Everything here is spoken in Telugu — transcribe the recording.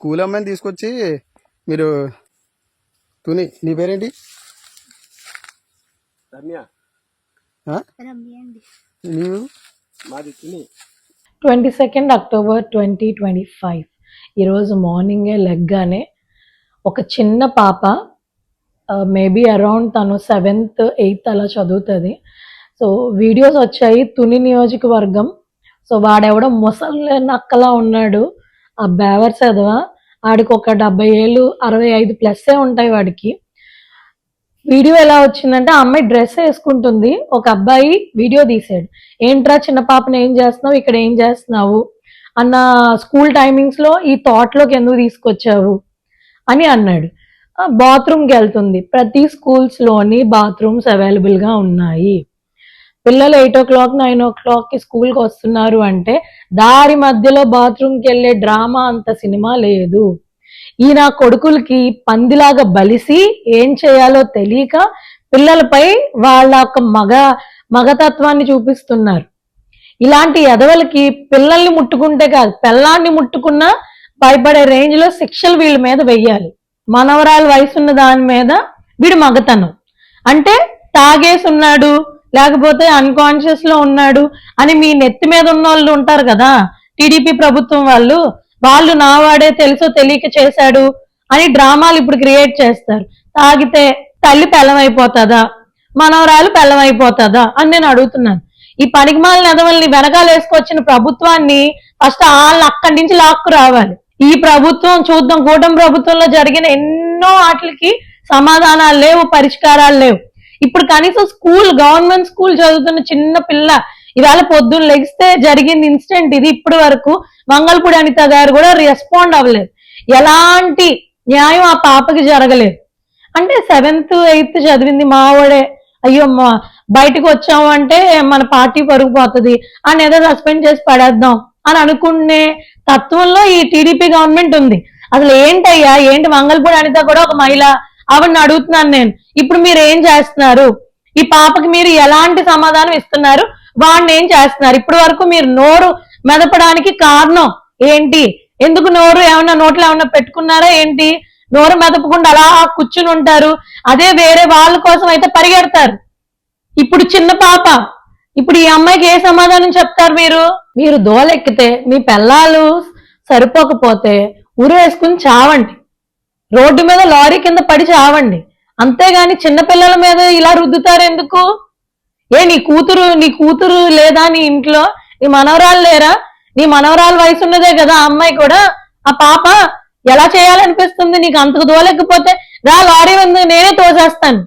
స్కూల్ అమ్మాయిని తీసుకొచ్చి మీరు తుని నీ పేరేంటి? రమ్య. ఆ? నీవు? మాది Tuni. Twenty second October twenty twenty five. ఈరోజు మార్నింగే లెగ్గానే ఒక చిన్న పాప మేబీ అరౌండ్ తను సెవెంత్ ఎయిత్ అలా చదువుతుంది. సో వీడియోస్ వచ్చాయి తుని నియోజకవర్గం. సో వాడెవడో ముసలి నక్కలా ఉన్నాడు. ఆ బేవర్ చదవ? ఆడికి ఒక డెబ్బై ఏళ్ళు అరవై ఐదు ప్లస్సే ఉంటాయి వాడికి. వీడియో ఎలా వచ్చిందంటే ఆ అమ్మాయి డ్రెస్ వేసుకుంటుంది. ఒక అబ్బాయి వీడియో తీసాడు. ఏంట్రా చిన్న పాపను ఏం చేస్తున్నావు? ఇక్కడ ఏం చేస్తున్నావు? అన్న స్కూల్ టైమింగ్స్లో ఈ తోటలోకి ఎందుకు తీసుకొచ్చావు? అని అన్నాడు. బాత్రూమ్కి వెళ్తుంది. ప్రతి స్కూల్స్లోని బాత్రూమ్స్ అవైలబుల్గా ఉన్నాయి. పిల్లలు ఎయిట్ ఓ క్లాక్ నైన్ ఓ క్లాక్కి స్కూల్కి వస్తున్నారు అంటే దారి మధ్యలో బాత్రూమ్కి వెళ్ళే డ్రామా అంత సినిమా లేదు. ఈ నా కొడుకులకి పందిలాగా బలిసి ఏం చేయాలో తెలియక పిల్లలపై వాళ్ళ యొక్క మగ మగతత్వాన్ని చూపిస్తున్నారు. ఇలాంటి ఎదవలకి పిల్లల్ని ముట్టుకుంటే కాదు పిల్లాన్ని ముట్టుకున్నా భయపడే రేంజ్లో శిక్షలు వీళ్ళ మీద వెయ్యాలి. మనవరాలు వయసున్న దాని మీద వీడు మగతనం. అంటే తాగేసి ఉన్నాడు లేకపోతే అన్కాన్షియస్లో ఉన్నాడు అని మీ నెత్తి మీద ఉన్న వాళ్ళు ఉంటారు కదా? టీడీపీ ప్రభుత్వం వాళ్ళు వాళ్ళు నా వాడే తెలుసో తెలియక చేశాడు అని డ్రామాలు ఇప్పుడు క్రియేట్ చేస్తారు. తాగితే తల్లి పెళ్ళమైపోతుందా? మనవరాలు పెళ్ళమైపోతుందా? అని నేను అడుగుతున్నాను. ఈ పనికిమాలిన ఎదవల్ని వెనకాలేసుకొచ్చిన ప్రభుత్వాన్ని ఫస్ట్ వాళ్ళని అక్కడి నుంచి లాక్కు రావాలి. ఈ ప్రభుత్వం చూద్దాం. కూటమి ప్రభుత్వంలో జరిగిన ఎన్నో వాటికి సమాధానాలు లేవు పరిష్కారాలు లేవు. ఇప్పుడు కనీసం స్కూల్ గవర్నమెంట్ స్కూల్ చదువుతున్న చిన్న పిల్ల ఇవాళ పొద్దున్న లెగిస్తే జరిగింది ఇన్సిడెంట్ ఇది ఇప్పటి వరకు. మంగళపూడి అనిత గారు కూడా రెస్పాండ్ అవ్వలేదు. ఎలాంటి న్యాయం ఆ పాపకి జరగలేదు. అంటే సెవెంత్ ఎయిత్ చదివింది మావాడే. అయ్యో మా బయటకు వచ్చాము అంటే మన పార్టీ పరుగుపోతుంది అని ఏదో సస్పెండ్ చేసి పడేద్దాం అని అనుకునే తత్వంలో ఈ టీడీపీ గవర్నమెంట్ ఉంది. అసలు ఏంటయ్యా? ఏంటి? మంగళపూడి అనిత కూడా ఒక మహిళ అవన్నీ అడుగుతున్నాను నేను. ఇప్పుడు మీరు ఏం చేస్తున్నారు? ఈ పాపకి మీరు ఎలాంటి సమాధానం ఇస్తున్నారు? వాడిని ఏం చేస్తున్నారు? ఇప్పటి వరకు మీరు నోరు మెదపడానికి కారణం ఏంటి? ఎందుకు నోరు ఏమన్నా నోట్లో ఏమన్నా పెట్టుకున్నారా ఏంటి? నోరు మెదపకుండా అలా కూర్చుని ఉంటారు. అదే వేరే వాళ్ళ కోసం అయితే పరిగెడతారు. ఇప్పుడు చిన్న పాప ఇప్పుడు ఈ అమ్మాయికి ఏ సమాధానం చెప్తారు మీరు? మీరు దోలెక్కితే మీ పిల్లలు సరిపోకపోతే ఉరి వేసుకుని చావండి. రోడ్డు మీద లారీ కింద పడి చావండి. అంతేగాని చిన్నపిల్లల మీద ఇలా రుద్దుతారు ఎందుకు? ఏ నీ కూతురు నీ కూతురు లేదా నీ ఇంట్లో? నీ మనవరాలు లేరా? నీ మనవరాలు వయసు ఉన్నదే కదా ఆ అమ్మాయి కూడా? ఆ పాప ఎలా చేయాలనిపిస్తుంది? నీకు అంతకు దోలేకపోతే రా లారీ ఉంది నేనే తోసేస్తాను.